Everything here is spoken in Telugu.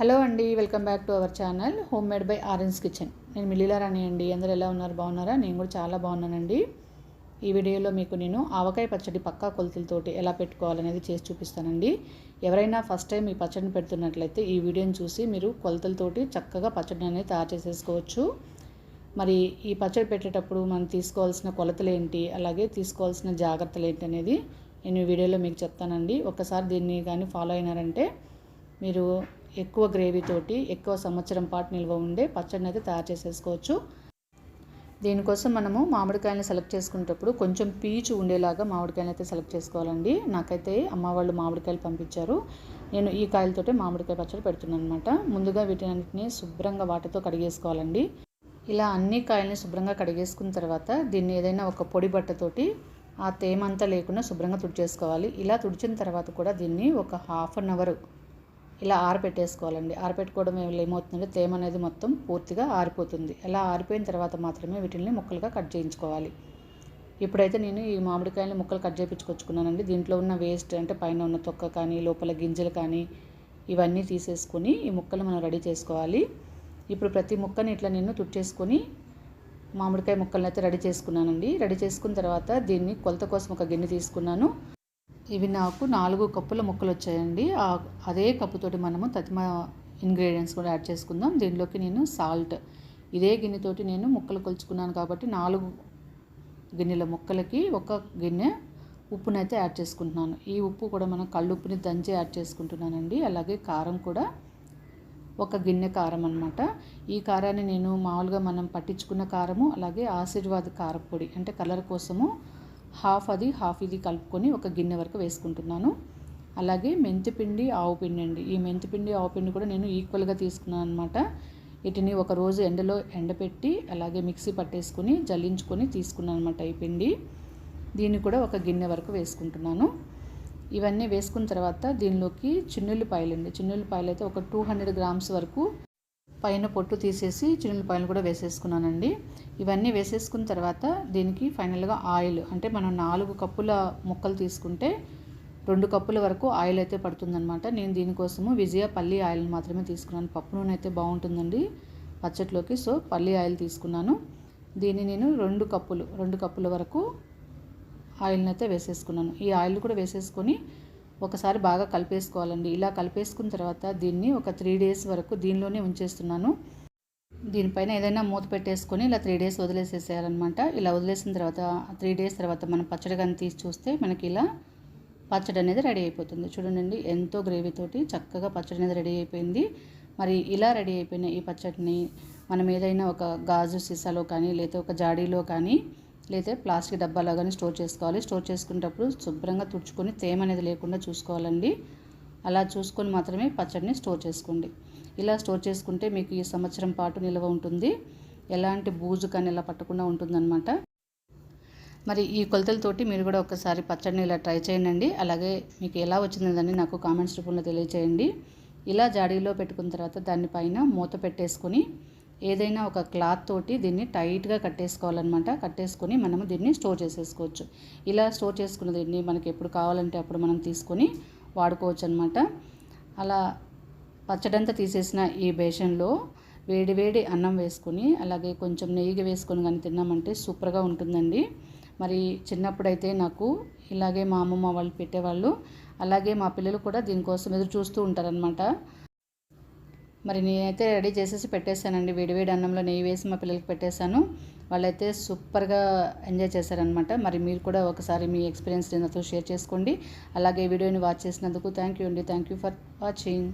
హలో అండి welcome back to our channel home made by orange kitchen. నేను మిల్లీలా రాణి అండి. అందరూ ఎలా ఉన్నారు? బాగున్నారా? నేను కూడా చాలా బాగున్నానండి. ఈ వీడియోలో మీకు నేను ఆవకాయ పచ్చడి పక్కా కొలతలతోటి ఎలా పెట్టుకోవాలనేది చేసి చూపిస్తానండి. ఎవరైనా ఫస్ట్ టైం ఈ పచ్చడిని పెడుతున్నట్లయితే ఈ వీడియోని చూసి మీరు కొలతలతోటి చక్కగా పచ్చడిని అనేది తయారు చేసేసుకోవచ్చు. మరి ఈ పచ్చడి పెట్టేటప్పుడు మనం తీసుకోవాల్సిన కొలతలు ఏంటి? అలాగే తీసుకోవాల్సిన జాగ్రత్తలు ఏంటి అనేది నేను ఈ వీడియోలో మీకు చెప్తానండి. ఒకసారి దీన్ని కానీ ఫాలో అయినారంటే మీరు ఎక్కువ గ్రేవీతోటి ఎక్కువ సంవత్సరం పాటు నిల్వ ఉండే పచ్చడిని అయితే తయారు చేసేసుకోవచ్చు. దీనికోసం మనము మామిడికాయలను సెలెక్ట్ చేసుకునేటప్పుడు కొంచెం పీచు ఉండేలాగా మామిడికాయలు అయితే సెలెక్ట్ చేసుకోవాలండి. నాకైతే అమ్మ వాళ్ళు మామిడికాయలు పంపించారు. నేను ఈ కాయలతోటే మామిడికాయ పచ్చడి పెడుతున్నాను అనమాట ముందుగా వీటినన్నింటినీ శుభ్రంగా వాటితో కడిగేసుకోవాలండి. ఇలా అన్ని కాయల్ని శుభ్రంగా కడిగేసుకున్న తర్వాత దీన్ని ఏదైనా ఒక పొడి బట్టతోటి ఆ తేమంతా లేకుండా శుభ్రంగా తుడిచేసుకోవాలి. ఇలా తుడిచిన తర్వాత కూడా దీన్ని ఒక హాఫ్ అన్ అవర్ ఇలా ఆరబెట్టేసుకోవాలండి ఆరపెట్టుకోవడం వల్ల ఏమవుతుందంటే తేమ అనేది మొత్తం పూర్తిగా ఆరిపోతుంది. అలా ఆరిపోయిన తర్వాత మాత్రమే వీటిని ముక్కలుగా కట్ చేయించుకోవాలి. ఇప్పుడైతే నేను ఈ మామిడికాయలు ముక్కలు కట్ చేయించుకొచ్చుకున్నానండి. దీంట్లో ఉన్న వేస్ట్ అంటే పైన ఉన్న తొక్క కానీ లోపల గింజలు కానీ ఇవన్నీ తీసేసుకొని ఈ ముక్కలు మనం రెడీ చేసుకోవాలి. ఇప్పుడు ప్రతి ముక్కని ఇట్లా నేను తుట్టేసుకొని మామిడికాయ ముక్కలను అయితే రెడీ చేసుకున్నానండి. రెడీ చేసుకున్న తర్వాత దీన్ని కొలత కోసం ఒక గిన్నె తీసుకున్నాను. ఇవి నాకు నాలుగు కప్పుల ముక్కలు వచ్చాయండి అదే కప్పుతోటి మనము తతిమ ఇంగ్రీడియంట్స్ కూడా యాడ్ చేసుకుందాం. దీనిలోకి నేను సాల్ట్. ఇదే గిన్నెతోటి నేను ముక్కలు కొలుచుకున్నాను కాబట్టి నాలుగు గిన్నెల ముక్కలకి ఒక గిన్నె ఉప్పునైతే యాడ్ చేసుకుంటున్నాను. ఈ ఉప్పు కూడా మనం కళ్ళు ఉప్పుని దంచి యాడ్ చేసుకుంటున్నానండి. అలాగే కారం కూడా ఒక గిన్నె కారం అనమాట ఈ కారాన్ని నేను మామూలుగా మనం పట్టించుకున్న కారము అలాగే ఆశీర్వాద్ కారపొడి అంటే కలర్ కోసము హాఫ్ అది హాఫ్ ఇది కలుపుకొని ఒక గిన్నె వరకు వేసుకుంటున్నాను. అలాగే మెంతిపిండి ఆవు పిండి అండి ఈ మెంతిపిండి ఆవు పిండి కూడా నేను ఈక్వల్గా తీసుకున్నాను అనమాట వీటిని ఒక రోజు ఎండలో ఎండపెట్టి అలాగే మిక్సీ పట్టేసుకొని జల్లించుకొని తీసుకున్నాను అనమాట ఈ పిండి. దీన్ని కూడా ఒక గిన్నె వరకు వేసుకుంటున్నాను. ఇవన్నీ వేసుకున్న తర్వాత దీనిలోకి చిన్నుల్లిపాయలు అండి చిన్నుల్లిపాయలు అయితే ఒక టూ హండ్రెడ్ గ్రామ్స్ వరకు పైన పొట్టు తీసేసి చిన్నులపాయలు కూడా వేసేసుకున్నానండి. ఇవన్నీ వేసేసుకున్న తర్వాత దీనికి ఫైనల్గా ఆయిల్ అంటే మనం నాలుగు కప్పుల ముక్కలు తీసుకుంటే రెండు కప్పుల వరకు ఆయిల్ అయితే పడుతుందనమాట నేను దీనికోసము విజయ పల్లి ఆయిల్ మాత్రమే తీసుకున్నాను. పప్పు నూనె అయితే బాగుంటుందండి పచ్చట్లోకి. సో పల్లి ఆయిల్ తీసుకున్నాను. దీన్ని నేను రెండు కప్పులు రెండు కప్పుల వరకు ఆయిల్ని అయితే వేసేసుకున్నాను. ఈ ఆయిల్ కూడా వేసేసుకొని ఒకసారి బాగా కలిపేసుకోవాలండి. ఇలా కలిపేసుకున్న తర్వాత దీన్ని ఒక త్రీ డేస్ వరకు దీనిలోనే ఉంచేస్తున్నాను. దీనిపైన ఏదైనా మూత పెట్టేసుకొని ఇలా త్రీ డేస్ వదిలేసేసేయాలన్నమాట. ఇలా వదిలేసిన తర్వాత త్రీ డేస్ తర్వాత మనం పచ్చడి కానీ తీసి చూస్తే మనకి ఇలా పచ్చడి అనేది రెడీ అయిపోతుంది. చూడండి ఎంతో గ్రేవీతోటి చక్కగా పచ్చడి అనేది రెడీ అయిపోయింది. మరి ఇలా రెడీ అయిపోయిన ఈ పచ్చడిని మనం ఏదైనా ఒక గాజు సీసాలో కానీ లేదా ఒక జాడీలో కానీ లేదా ప్లాస్టిక్ డబ్బాలో కానీ స్టోర్ చేసుకోవాలి. స్టోర్ చేసుకునేటప్పుడు శుభ్రంగా తుడుచుకొని తేమ అనేది లేకుండా చూసుకోవాలండి. అలా చూసుకొని మాత్రమే పచ్చడిని స్టోర్ చేసుకోండి. ఇలా స్టోర్ చేసుకుంటే మీకు ఈ సంవత్సరం పాటు నిల్వ ఉంటుంది. ఎలాంటి బూజు కానీ ఇలా పట్టకుండా ఉంటుందన్నమాట. మరి ఈ కొలతలతోటి మీరు కూడా ఒకసారి పచ్చడిని ఇలా ట్రై చేయండి. అలాగే మీకు ఎలా వచ్చిందని నాకు కామెంట్స్ రూపంలో తెలియచేయండి. ఇలా జాడీలో పెట్టుకున్న తర్వాత దానిపైన మూత పెట్టేసుకొని ఏదైనా ఒక క్లాత్ తోటి దీన్ని టైట్గా కట్టేసుకోవాలన్నమాట. కట్టేసుకొని మనము దీన్ని స్టోర్ చేసేసుకోవచ్చు. ఇలా స్టోర్ చేసుకున్న దీన్ని మనకి ఎప్పుడు కావాలంటే అప్పుడు మనం తీసుకొని వాడుకోవచ్చు అనమాట అలా పచ్చడంతా తీసేసిన ఈ బేషన్లో వేడి వేడి అన్నం వేసుకొని అలాగే కొంచెం నెయ్యి వేసుకొని కానీ తిన్నామంటే సూపర్గా ఉంటుందండి. మరి చిన్నప్పుడైతే నాకు ఇలాగే మా అమ్మమ్మ వాళ్ళు పెట్టేవాళ్ళు. అలాగే మా పిల్లలు కూడా దీనికోసం ఎదురు చూస్తూ ఉంటారనమాట మరి నేనైతే రెడీ చేసేసి పెట్టేశానండి. వేడివేడి అన్నంలో నెయ్యి వేసి మా పిల్లలకి పెట్టేశాను. వాళ్ళైతే సూపర్గా ఎంజాయ్ చేశారనమాట మరి మీరు కూడా ఒకసారి మీ ఎక్స్పీరియన్స్ నాతో షేర్ చేసుకోండి. అలాగే వీడియోని వాచ్ చేసినందుకు థ్యాంక్ యూ అండి. Thank you for watching.